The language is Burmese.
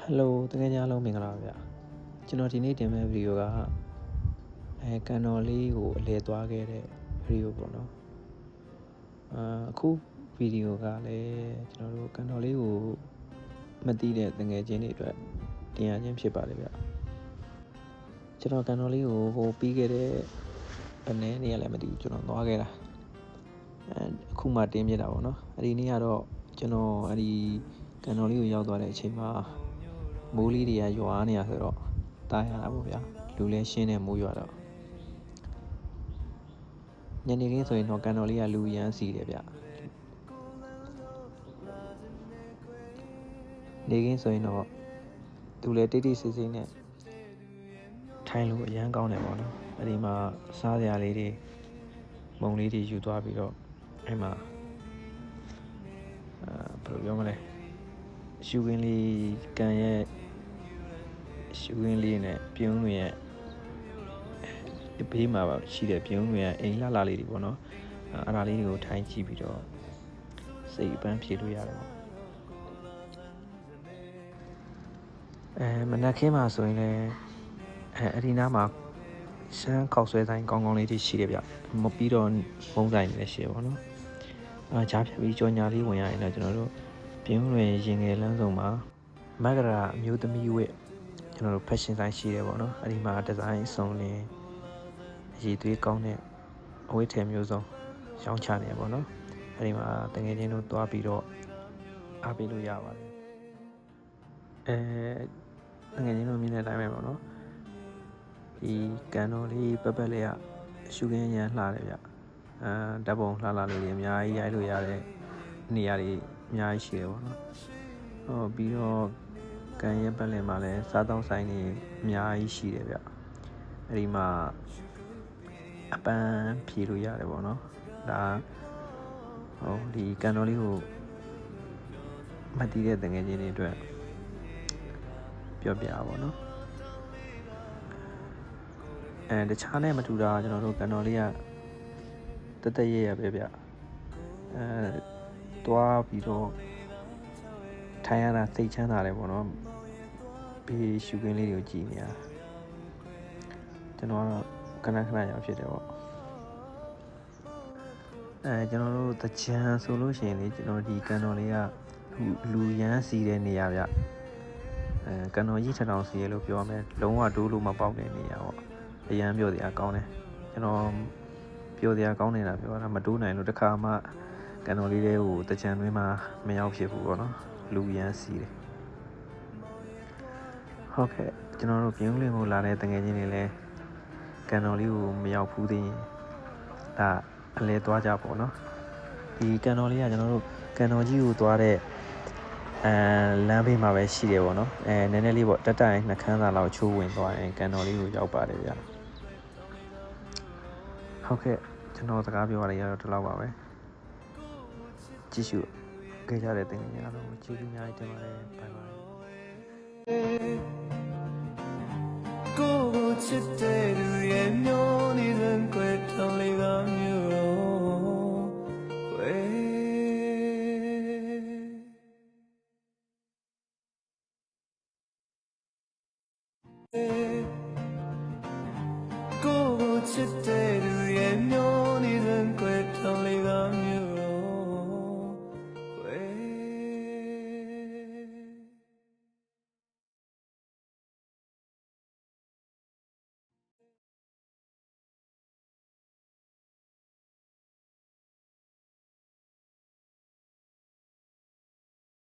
ဟယ်လိုတကယ်ကြအားလုံးမင်္ဂလာပါဗျာကျွန်တော်ဒီနေ့တင်မဲ့ဗီဒီယိုကအဲကန်တော်လေးကိုအလဲသွားခဲ့တဲ့ဗီဒီယိုပေါ့နော်အာအခုဗီဒီယိုကလည်းကျွန်တော်တို့ကန်တော်လေးကိုမသိတဲ့တငယ်ချင်းတွေအတွက်တင်ရခြင်းဖြစ်ပါတယ်ဗျာကျွန်တော်ကန်တော်လေးကိုဟိုပြီးခဲ့တဲ့ဘယ်နေ့နေ့ရလဲမသိဘူးကျွန်တော်သွားခဲ့တာအဲအခုမှတင်ပြတာပေါ့နော်အဲ့ဒီနေ့ကတော့ကျွန်တော်အဲ့ဒီကန်တော်လေးကိုရောက်သွားတဲ့အချိန်မှာ မိုးလေးတွေကရွာနေရဆိုတော့တားရတာပေါ့ဗျာလူလဲရှင်းတဲ့မိုးရွာတော့ညနေခင်းဆိုရင်တော့ကန်တော်လေးကလူရမ်းစီတယ်ဗျနေခင်းဆိုရင်တော့သူလဲတိတ်တိတ်ဆိတ်ဆိတ်နဲ့ထိုင်လို့အရန်ကောင်းတယ်ပေါ့နော်အဲ့ဒီမှာစားစရာလေးတွေမုံလေးတွေယူသွားပြီးတော့အဲ့မှာအာဘယ်လိုပြောမလဲ ရှူကင်းလေးကန်ရဲ့ရှူရင်းလေးနဲ့ပြုံးဝင်ရဲ့ဘေးမှာပါရှိတဲ့ပြုံးဝင်ရဲ့အိမ်လှလှလေးတွေပေါ့နော်အဲ့ဒါလေးတွေကိုထိုင်ကြည့်ပြီးတော့စိတ်အပန်းဖြေလို့ရတယ်ပေါ့အဲမနက်ခင်းမှာဆိုရင်လည်းအဲအဒီနားမှာရှမ်းခောက်ဆွဲဆိုင်ကောင်းကောင်းလေးတွေရှိတယ်ဗျမပြီးတော့မုံဆိုင်လည်းရှိရပါတော့အာကြားဖြတ်ပြီးကြော်ညာလေးဝင်ရရင်တော့ကျွန်တော်တို့ ပြုံးဝင်ရင်ငယ်လမ်းဆောင်မှာမဂရာအမျိုးသမီးဝတ်ကျွန်တော်တို့ fashion ဆိုင်ရှိတယ်ပေါ့နော်အဲ့ဒီမှာဒီဇိုင်းစုံလင်အည်သွေးကောင်းတဲ့အဝတ်ထည်မျိုးစုံရောင်းချနေရပေါ့နော်အဲ့ဒီမှာတငယ်ချင်းတို့သွားပြီးတော့အားပေးလို့ရပါတယ်အဲတငယ်ချင်းတို့မြင်တဲ့အတိုင်းပဲပေါ့နော်ဒီကန်တော်လေးပက်ပက်လေးကရှုခင်းရမ်းလှတယ်ဗျအဲဓာတ်ပုံလှလှလေးတွေအများကြီးရိုက်လို့ရတဲ့နေရာတွေ အများကြီးရှိတယ်ပေါ့နော်ဟောပြီးတော့ကန်ရဲပတ်လည်မှာလည်းစားတောင်းဆိုင်တွေအများကြီးရှိတယ်ဗျအဲ့ဒီမှာအပန်းဖြေလို့ရတယ်ပေါ့နော်ဒါဟိုဒီကန်တော်လေးကိုမတည်တဲ့တငယ်ချင်းတွေအတွက်ပြောပြပါပေါ့နော်အဲတခြားနဲ့မတူတာကျွန်တော်တို့ကန်တော်လေးကတသက်ရရပဲဗျအဲ သွားပြီးတော့ထိုင်ရတာစိတ်ချမ်းသာတယ်ပေါ့နော်ဘေးရှူခင်းလေးတွေကိုကြည်နေရကျွန်တော်ကတော့ခဏခဏရောက်ဖြစ်တယ်ပေါ့အဲကျွန်တော်တို့တကြံဆိုလို့ရှိရင်လေကျွန်တော်ဒီကန်တော်လေးကလူလူရမ်းစီတဲ့နေရာဗျအဲကန်တော်ကြီးထထောင်စီရလို့ပြောရမယ်လုံးဝဒိုးလို့မပေါက်တဲ့နေရာပေါ့အရန်ပြောတရားကောင်းတယ်ကျွန်တော်ပြောတရားကောင်းနေတာပြောတာမတိုးနိုင်လို့တခါမှ ကန်တော်လေးတွေကိုတကြံတွင်းမှာမရောက်ဖြစ်ဘူးပေါ့နော်လူရမ်းစီတယ်ဟုတ်ကဲ့ကျွန်တော်တို့ပြင်းလင်းကိုလာတဲ့တငယ်ချင်းတွေလည်းကန်တော်လေးကိုမရောက်ဘူးသေးရင်ဒါအလဲသွားကြပေါ့နော်ဒီကန်တော်လေးကကျွန်တော်တို့ကန်တော်ကြီးကိုသွားတဲ့အဲလမ်းဘေးမှာပဲရှိတယ်ပေါ့နော်အဲနည်းနည်းလေးပေါ့တက်တိုင်နှခမ်းသာလောက်ချိုးဝင်သွားရင်ကန်တော်လေးကိုရောက်ပါတယ်ဗျာဟုတ်ကဲ့ကျွန်တော်စကားပြောရတဲ့ရတော့ဒီလောက်ပါပဲ 继续跟下来等 cây ra để tình, nhưng ở